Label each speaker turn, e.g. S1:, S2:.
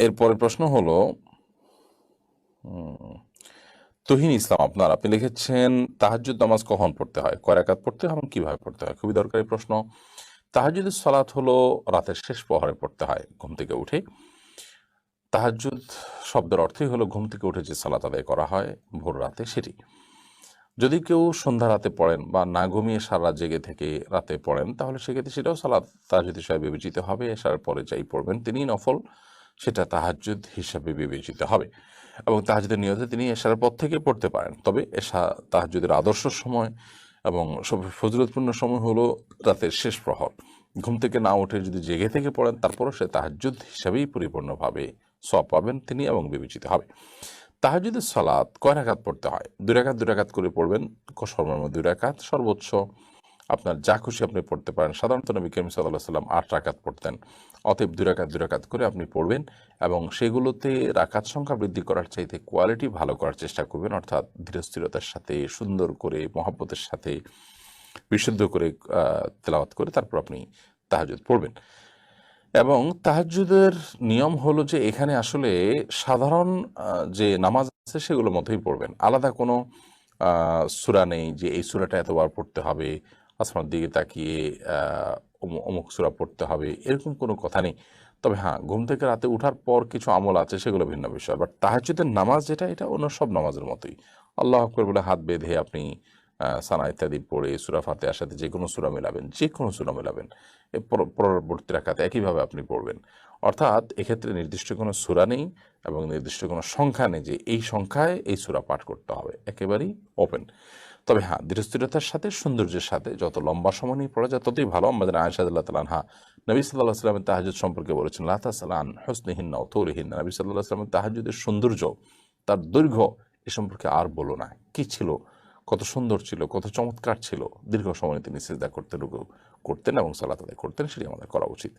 S1: এরপরের প্রশ্ন হলো তহিন ইসলাম আপনার, আপনি লিখেছেন, তাহাজ্জুদ নামাজ কখন পড়তে হয়? কয় রাকাত পড়তে হয় এবং কীভাবে পড়তে হয়? খুবই দরকারি প্রশ্ন। তাহাজ্জুদের সালাত হলো রাতের শেষ প্রহরে পড়তে হয়, ঘুম থেকে উঠে। তাহাজ্জুদ শব্দের অর্থই হলো ঘুম থেকে উঠে যে সালাত আদায় করা হয় ভোর রাতে সেটি। যদি কেউ সন্ধ্যা রাতে পড়েন বা না ঘুমিয়ে সারা জেগে থেকে রাতে পড়েন, তাহলে সেক্ষেত্রে সেটাও সালাদ তাহাজুদ হিসাবে বিবেচিত হবে। এসার পরে যাই পড়বেন তিনি নফল, সেটা তাহাজ্জুদ হিসাবে বিবেচিত হবে। এবং তাহাজুদের নিয়তে তিনি এশার পর থেকে পড়তে পারেন। তবে এশা তাহাজুদের আদর্শ সময় এবং সব ফজরতপূর্ণ সময় হলো রাতের শেষ প্রহর। ঘুম থেকে না উঠে যদি জেগে থেকে পড়েন, তারপরও সে তাহাজ্জুদ হিসাবেই পরিপূর্ণভাবে সব পাবেন তিনি এবং বিবেচিত হবে। তাহাজুদের সালাত কয় রাকাত পড়তে হয়? দুই রাকাত দুই রাকাত করে পড়বেন। সর্বনিম্ন দুই রাকাত, সর্বোচ্চ আপনার যা খুশি আপনি পড়তে পারেন। সাধারণত নবী করিম সাল্লাহ সাল্লাম আট রাকাত পড়তেন। অতএব দুই রাকাত দুই রাকাত করে আপনি পড়বেন এবং সেগুলোতে রাকাত সংখ্যা বৃদ্ধি করার চাইতে কোয়ালিটি ভালো করার চেষ্টা করবেন, অর্থাৎ ধীরস্থিরতার সাথে, সুন্দর করে, মহাব্বতের সাথে, বিশুদ্ধ করে তেলাওয়াত করে তারপর আপনি তাহাজুদ পড়বেন। এবং তাহাজ্জুদের নিয়ম হলো যে এখানে আসলে সাধারণ যে নামাজ আছে সেগুলোর মতোই পড়বেন। আলাদা কোনো সূরা নেই যে এই সূরাটা এতবার পড়তে হবে আসমার দিকে তাকিয়ে অমুক সূরা পড়তে হবে, এরকম কোনো কথা নেই। তবে হ্যাঁ ঘুম থেকে রাতে ওঠার পর কিছু আমল আছে সেগুলো ভিন্ন বিষয়। বাট তাহাজ্জুদের নামাজ যেটা, এটা অন্য সব নামাজের মতোই। আল্লাহ আকবর বলে হাত বেঁধে আপনি সানা ইত্যাদি পড়ে, সুরা ফাতেহার সাথে যে কোনো সুরা মেলাবেন, যে কোনো সুরা মেলাবেন পরবর্তী রাখাতে একইভাবে আপনি পড়বেন। অর্থাৎ এক্ষেত্রে নির্দিষ্ট কোনো সুরা নেই এবং নির্দিষ্ট কোনো সংখ্যা নেই যে এই সংখ্যায় এই সুরা পাঠ করতে হবে। একেবারেই ওপেন তবে হ্যাঁ দৃঢ়স্থিরতার সাথে, সৌন্দর্যের সাথে যত লম্বা সময় নিয়ে পড়া যায়, ততই ভালো। আমাদের আয়সাদুল্লাহ তালান হা নবী সাল্লাহ সাল্লামের তাহাজুদ সম্পর্কে বলেছেন লাতা সালান হসনিহিন্না অথৌরিহিন্না নবী সাল্লাহ সাল্লামের তাহাজুদের সৌন্দর্য, তার দৈর্ঘ্য এ সম্পর্কে আর বলো না। কি ছিল? কত সুন্দর ছিল, কত চমৎকার ছিল। দীর্ঘ সময় তিনি সেজদা করতে করতেন এবং সালাত আদায় করতেন, সেটি আমাদের করা উচিত।